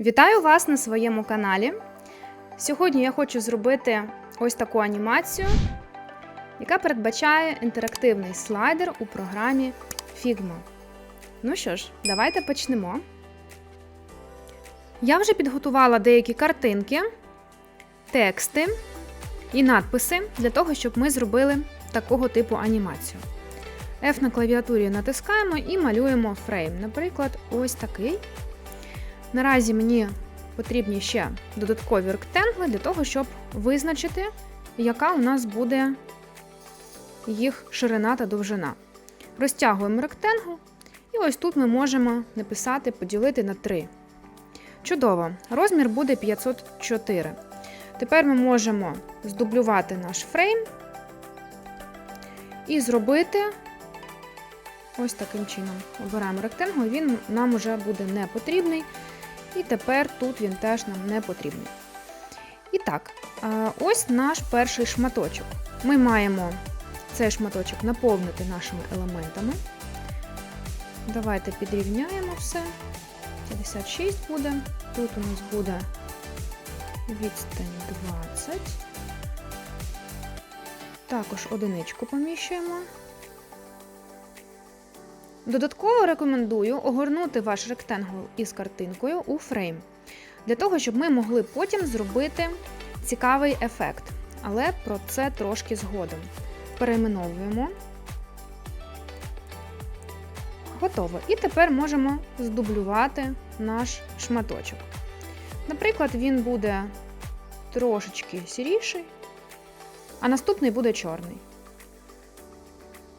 Вітаю вас на своєму каналі. Сьогодні я хочу зробити ось таку анімацію, яка передбачає інтерактивний слайдер у програмі Figma. Ну що ж, давайте почнемо. Я вже підготувала деякі картинки, тексти і надписи для того, щоб ми зробили такого типу анімацію. F на клавіатурі натискаємо і малюємо фрейм. Наприклад, ось такий. Наразі мені потрібні ще додаткові ректангли для того, щоб визначити, яка у нас буде їх ширина та довжина. Розтягуємо ректангл, і ось тут ми можемо написати поділити на 3. Чудово! Розмір буде 504. Тепер ми можемо здублювати наш фрейм і зробити ось таким чином. Обираємо ректангл, він нам вже буде не потрібний. І тепер тут він теж нам не потрібний. І так, ось наш перший шматочок. Ми маємо цей шматочок наповнити нашими елементами. Давайте підрівняємо все. 56 буде. Тут у нас буде відстань 20. Також одиничку поміщуємо. Додатково рекомендую огорнути ваш ректангл із картинкою у фрейм, для того, щоб ми могли потім зробити цікавий ефект. Але про це трошки згодом. Перейменовуємо. Готово. І тепер можемо здублювати наш шматочок. Наприклад, він буде трошечки сіріший, а наступний буде чорний.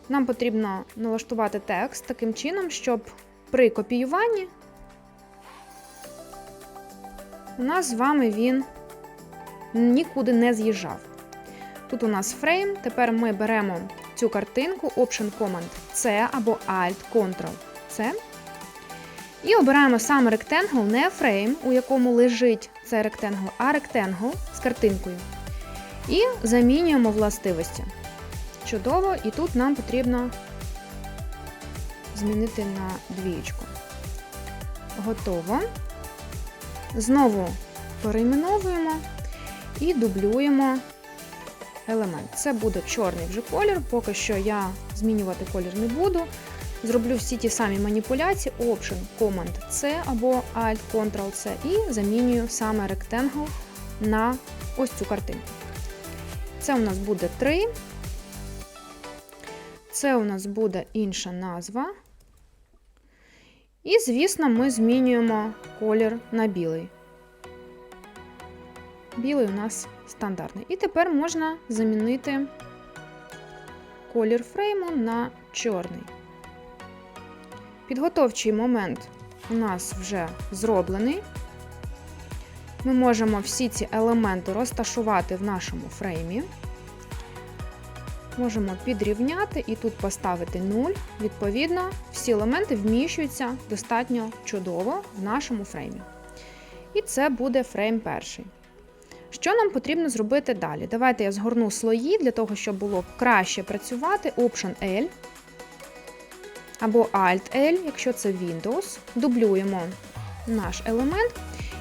Нам потрібно налаштувати текст таким чином, щоб при копіюванні у нас з вами він нікуди не з'їжджав. Тут у нас фрейм, тепер ми беремо цю картинку, Option Command C або Alt Ctrl C. І обираємо саме ректангл, не фрейм, у якому лежить цей ректангл, а ректангл з картинкою. І замінюємо властивості. Чудово, і тут нам потрібно змінити на двієчку. Готово. Знову перейменовуємо і дублюємо елемент. Це буде чорний вже колір, поки що я змінювати колір не буду. Зроблю всі ті самі маніпуляції, Option, Command C або Alt, Ctrl-C і замінюю саме ректангл на ось цю картинку. Це у нас буде 3. Це у нас буде інша назва. І, звісно, ми змінюємо колір на білий. Білий у нас стандартний. І тепер можна замінити колір фрейму на чорний. Підготовчий момент у нас вже зроблений. Ми можемо всі ці елементи розташувати в нашому фреймі. Можемо підрівняти і тут поставити 0. Відповідно, всі елементи вміщуються достатньо чудово в нашому фреймі. І це буде фрейм перший. Що нам потрібно зробити далі? Давайте я згорну слої для того, щоб було краще працювати. Option L або Alt-L, якщо це Windows. Дублюємо наш елемент.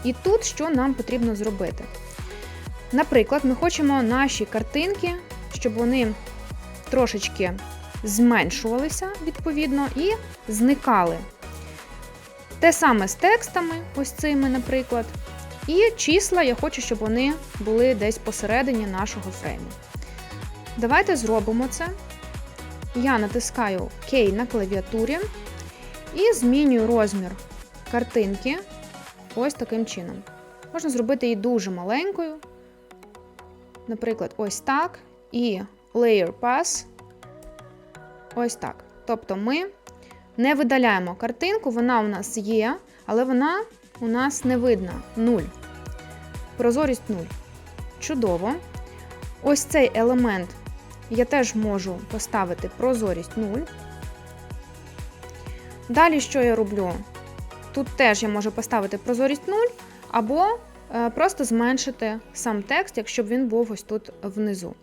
І тут що нам потрібно зробити? Наприклад, ми хочемо наші картинки, щоб вони трошечки зменшувалися, відповідно, і зникали. Те саме з текстами, ось цими, наприклад. І числа я хочу, щоб вони були десь посередині нашого фрейму. Давайте зробимо це. Я натискаю K на клавіатурі і змінюю розмір картинки ось таким чином. Можна зробити її дуже маленькою. Наприклад, ось так. І Layer Pass. Ось так. Тобто ми не видаляємо картинку, вона у нас є, але вона у нас не видна. 0. Прозорість 0. Чудово. Ось цей елемент я теж можу поставити прозорість 0. Далі, що я роблю? Тут теж я можу поставити прозорість 0, або е, просто зменшити сам текст, якщо б він був ось тут внизу.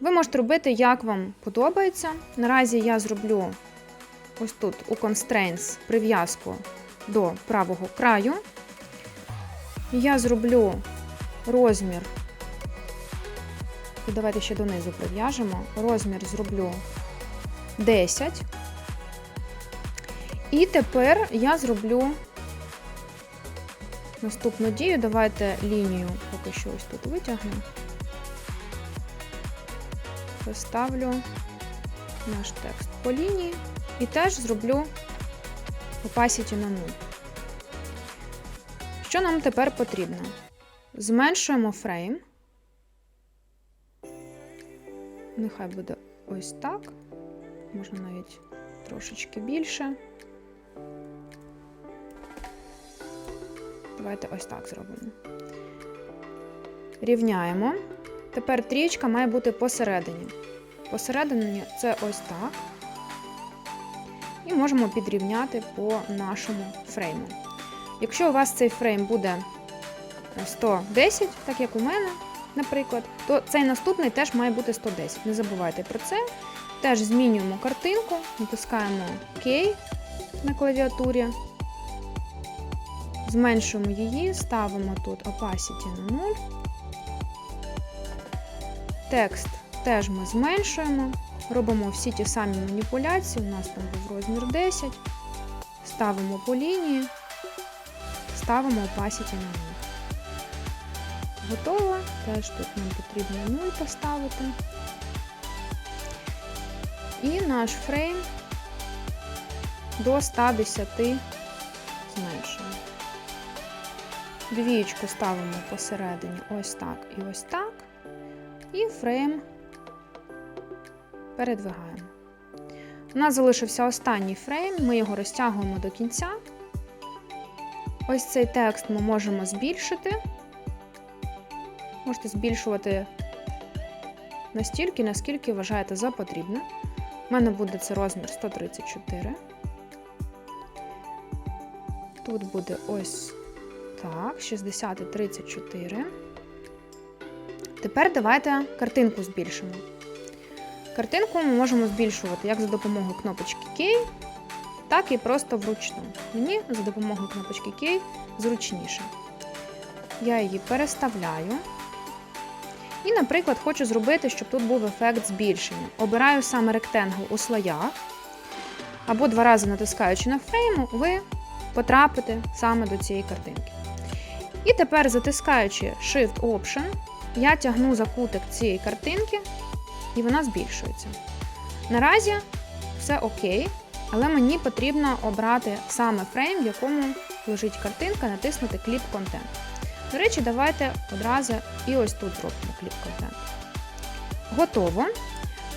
Ви можете робити, як вам подобається. Наразі я зроблю ось тут у Constraints прив'язку до правого краю. я зроблю розмір. І давайте ще донизу прив'яжемо. Розмір зроблю 10. І тепер я зроблю наступну дію. Давайте лінію поки що ось тут витягну. Поставлю наш текст по лінії і теж зроблю opacity на 0. Що нам тепер потрібно? Зменшуємо фрейм. Нехай буде ось так. Можна навіть трошечки більше. Давайте ось так зробимо. Рівняємо. Тепер трієчка має бути посередині. Посередині це ось так. І можемо підрівняти по нашому фрейму. Якщо у вас цей фрейм буде 110, так як у мене, наприклад, то цей наступний теж має бути 110. Не забувайте про це. Теж змінюємо картинку, натискаємо K на клавіатурі, зменшуємо її, ставимо тут opacity на 0. Текст теж ми зменшуємо, робимо всі ті самі маніпуляції. У нас там був розмір 10, ставимо по лінії, ставимо opacity на 0. Готово. Теж тут нам потрібно 0 поставити. І наш фрейм до 110 зменшуємо. Двієчку ставимо посередині ось так і ось так. І фрейм передвигаємо. У нас залишився останній фрейм, ми його розтягуємо до кінця. Ось цей текст ми можемо збільшити. Можете збільшувати настільки, наскільки вважаєте за потрібне. У мене буде це розмір 134. Тут буде ось так, 60 і 34. Тепер давайте картинку збільшимо. Картинку ми можемо збільшувати як за допомогою кнопочки K, так і просто вручну. Мені за допомогою кнопочки K зручніше. Я її переставляю. І, наприклад, хочу зробити, щоб тут був ефект збільшення. Обираю саме ректенгл у слоях, або два рази натискаючи на фрейму, ви потрапите саме до цієї картинки. І тепер, затискаючи Shift-Option, я тягну за кутик цієї картинки, і вона збільшується. Наразі все окей, але мені потрібно обрати саме фрейм, в якому лежить картинка, натиснути Clip Content. До речі, давайте одразу і ось тут зробимо Clip Content. Готово.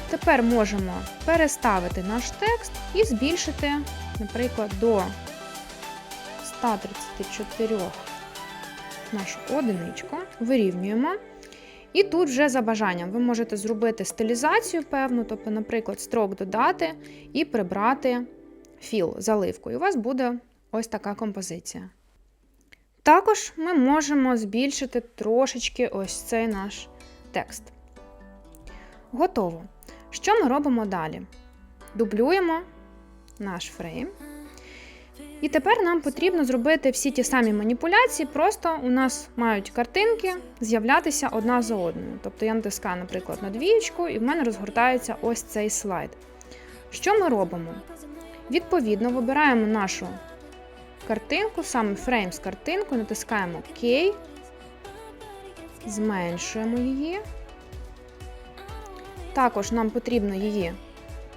Тепер можемо переставити наш текст і збільшити, наприклад, до 134 нашу одиничку, вирівнюємо. І тут вже за бажанням ви можете зробити стилізацію певну, тобто, наприклад, строк додати і прибрати філ, заливку. І у вас буде ось така композиція. Також ми можемо збільшити трошечки ось цей наш текст. Готово. Що ми робимо далі? Дублюємо наш фрейм. І тепер нам потрібно зробити всі ті самі маніпуляції, просто у нас мають картинки з'являтися одна за одною. Тобто я натискаю, наприклад, на двієчку, і в мене розгортається ось цей слайд. Що ми робимо? Відповідно, вибираємо нашу картинку, саме фрейм з картинкою, натискаємо OK, зменшуємо її. Також нам потрібно її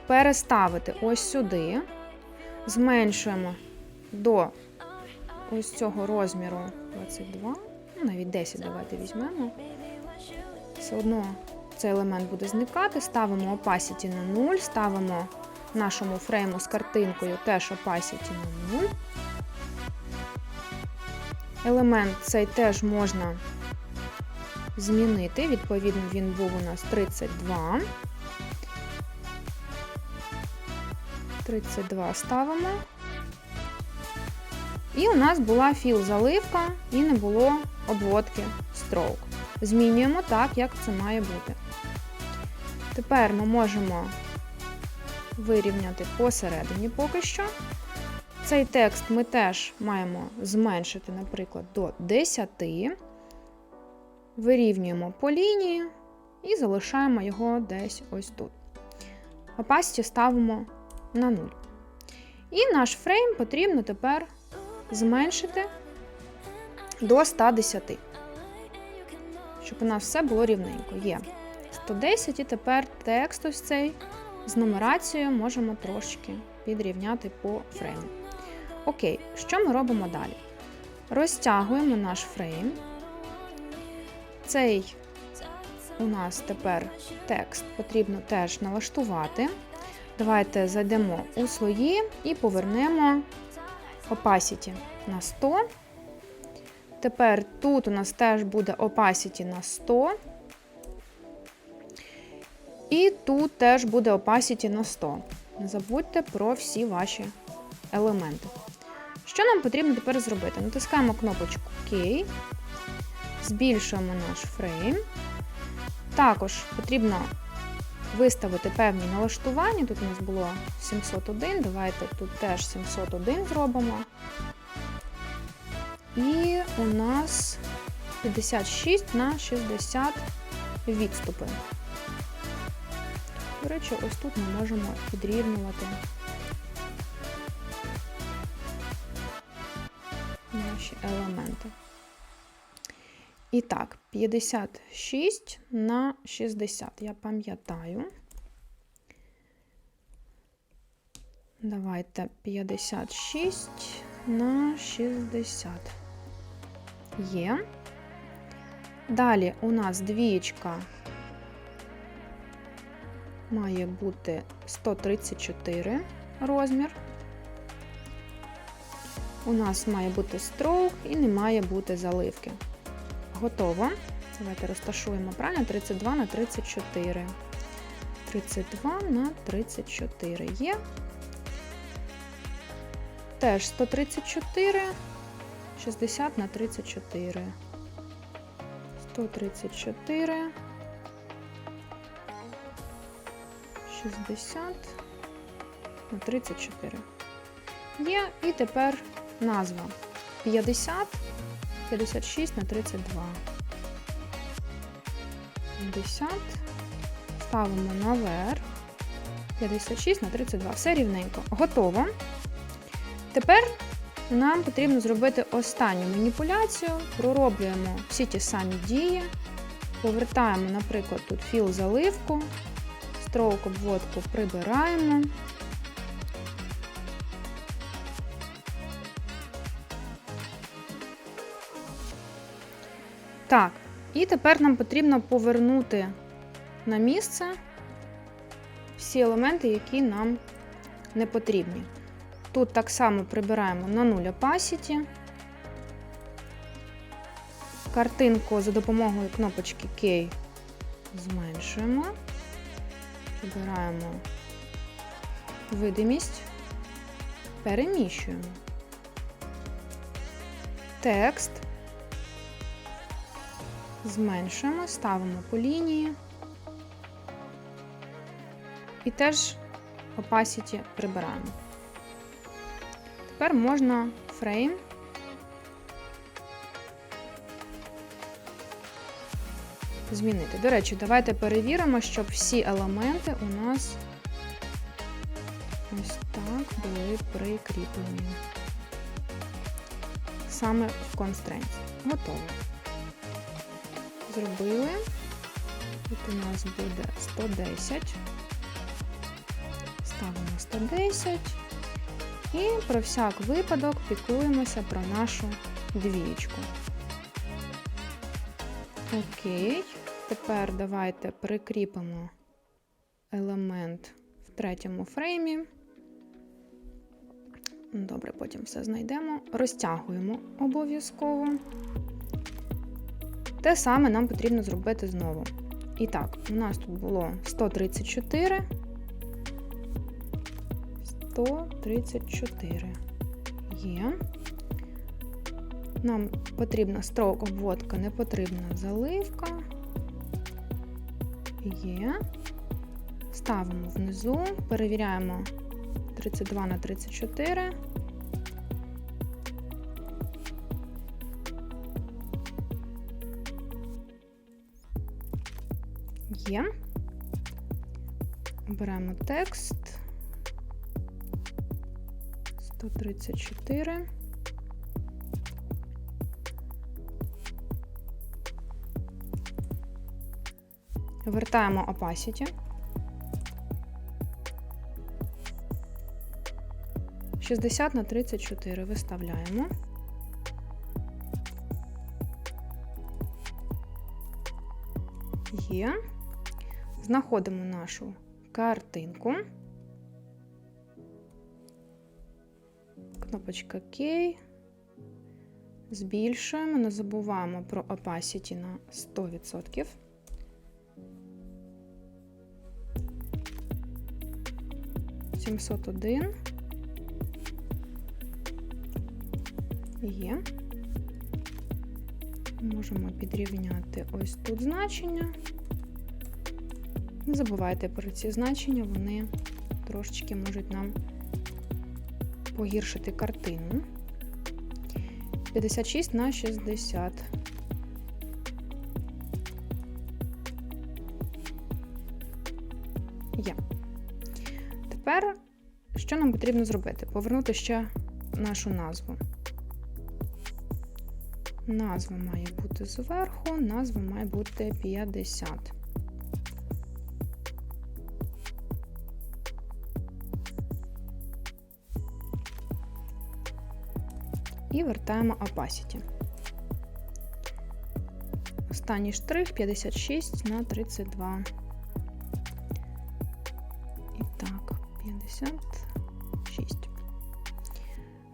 переставити ось сюди, зменшуємо до ось цього розміру 22, ну навіть 10 давайте візьмемо. Все одно цей елемент буде зникати. Ставимо opacity на 0, ставимо нашому фрейму з картинкою теж opacity на 0. Елемент цей теж можна змінити. Відповідно, він був у нас 32. 32 ставимо. І у нас була філ-заливка і не було обводки stroke. Змінюємо так, як це має бути. Тепер ми можемо вирівняти посередині поки що. Цей текст ми теж маємо зменшити, наприклад, до 10. Вирівнюємо по лінії і залишаємо його десь ось тут. Opacity ставимо на 0. І наш фрейм потрібно тепер зменшити до 110, щоб у нас все було рівненько. Є 110, і тепер текст ось цей з нумерацією можемо трошки підрівняти по фрейму. Окей, що ми робимо далі? Розтягуємо наш фрейм. Цей у нас тепер текст потрібно теж налаштувати. Давайте зайдемо у слої і повернемо opacity на 100. Тепер тут у нас теж буде opacity на 100. І тут теж буде opacity на 100. Не забудьте про всі ваші елементи. Що нам потрібно тепер зробити? Натискаємо кнопочку OK, збільшуємо наш фрейм. Також потрібно виставити певні налаштування. Тут у нас було 701, давайте тут теж 701 зробимо. І у нас 56 на 60 відступи. До речі, ось тут ми можемо підрівнювати наші елементи. І так, 56 на 60. Я пам'ятаю. Давайте 56 на 60. Є. Далі у нас двієчка має бути 134 розмір. У нас має бути строк і не має бути заливки. Готово. Давайте розташуємо правильно 32 на 34. 32 на 34 є. Теж 134, 60 на 34. 134. 60 на 34. Є, і тепер назва 50, 56 на 32. 50. Ставимо наверх. 56 на 32. Все рівненько. Готово. Тепер нам потрібно зробити останню маніпуляцію. Пророблюємо всі ті самі дії. Повертаємо, наприклад, тут філ заливку, строк обводку прибираємо. Так, і тепер нам потрібно повернути на місце всі елементи, які нам не потрібні. Тут так само прибираємо на 0 opacity. Картинку за допомогою кнопочки K зменшуємо. Прибираємо видимість, переміщуємо. Текст зменшуємо, ставимо по лінії. І теж opacity прибираємо. Тепер можна фрейм змінити. До речі, давайте перевіримо, щоб всі елементи у нас ось так були прикріплені. Саме в Constraints. Готово. Зробили. Тут у нас буде 110. Ставимо 110. І про всяк випадок піклуємося про нашу двієчку. Окей. Тепер давайте прикріпимо елемент в третьому фреймі. Добре, потім все знайдемо. Розтягуємо обов'язково. Те саме нам потрібно зробити знову. І так, у нас тут було 134. 134 є. Нам потрібна строк обводка, не потрібна заливка. Є. Ставимо внизу, перевіряємо 32 на 34. Є. Обираємо текст. 134. Вертаємо opacity. 60 на 34 виставляємо. Є. Знаходимо нашу картинку. Кнопочка К. Збільшуємо, не забуваємо про opacity на 100%. Сімсот один. Є. Можемо підрівняти ось тут значення. Не забувайте про ці значення, вони трошечки можуть нам погіршити картину. 56 на 60. Є. Тепер, що нам потрібно зробити? Повернути ще нашу назву. Назва має бути зверху, назва має бути 50. Вертаємо opacity. Останній штрих 56 на 32. І так, 56.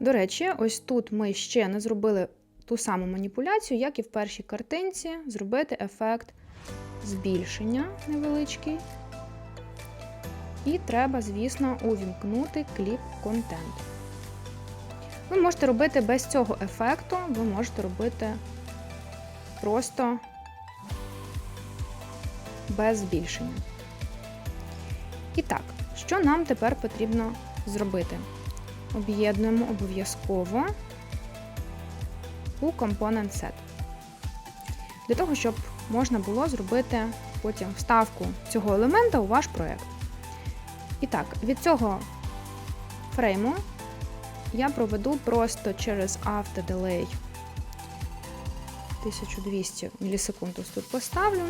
До речі, ось тут ми ще не зробили ту саму маніпуляцію, як і в першій картинці, зробити ефект збільшення невеличкий. І треба, звісно, увімкнути кліп контент. Ви можете робити без цього ефекту, ви можете робити просто без збільшення. І так, що нам тепер потрібно зробити? Об'єднуємо обов'язково у Component Set. Для того, щоб можна було зробити потім вставку цього елемента у ваш проєкт. І так, від цього фрейму я проведу просто через автоделей 1200 мілісекунд ось тут поставлю.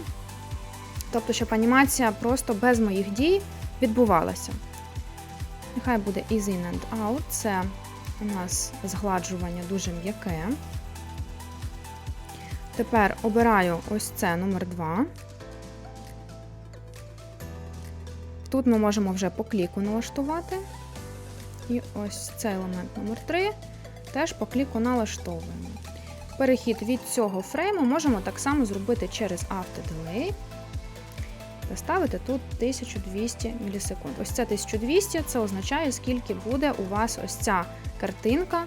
Тобто, щоб анімація просто без моїх дій відбувалася. Нехай буде Easy and out. Це у нас згладжування дуже м'яке. Тепер обираю ось це номер 2. Тут ми можемо вже по кліку налаштувати. І ось цей елемент номер 3 теж по кліку налаштовуємо. Перехід від цього фрейму можемо так само зробити через Автоделей. Поставити тут 1200 мілісекунд. Ось це 1200 це означає, скільки буде у вас ось ця картинка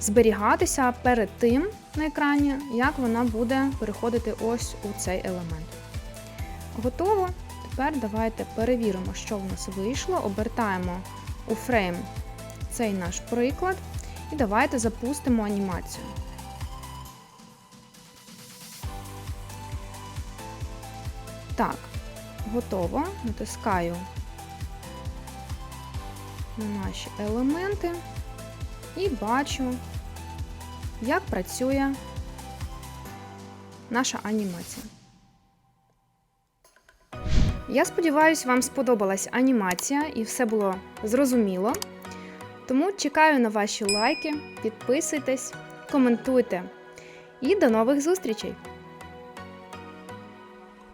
зберігатися перед тим на екрані, як вона буде переходити ось у цей елемент. Готово. Тепер давайте перевіримо, що в нас вийшло. Обертаємо у фрейм цей наш приклад. І давайте запустимо анімацію. Так, готово. Натискаю на наші елементи і бачу, як працює наша анімація. Я сподіваюся, вам сподобалась анімація і все було зрозуміло. Тому чекаю на ваші лайки, підписуйтесь, коментуйте. І до нових зустрічей!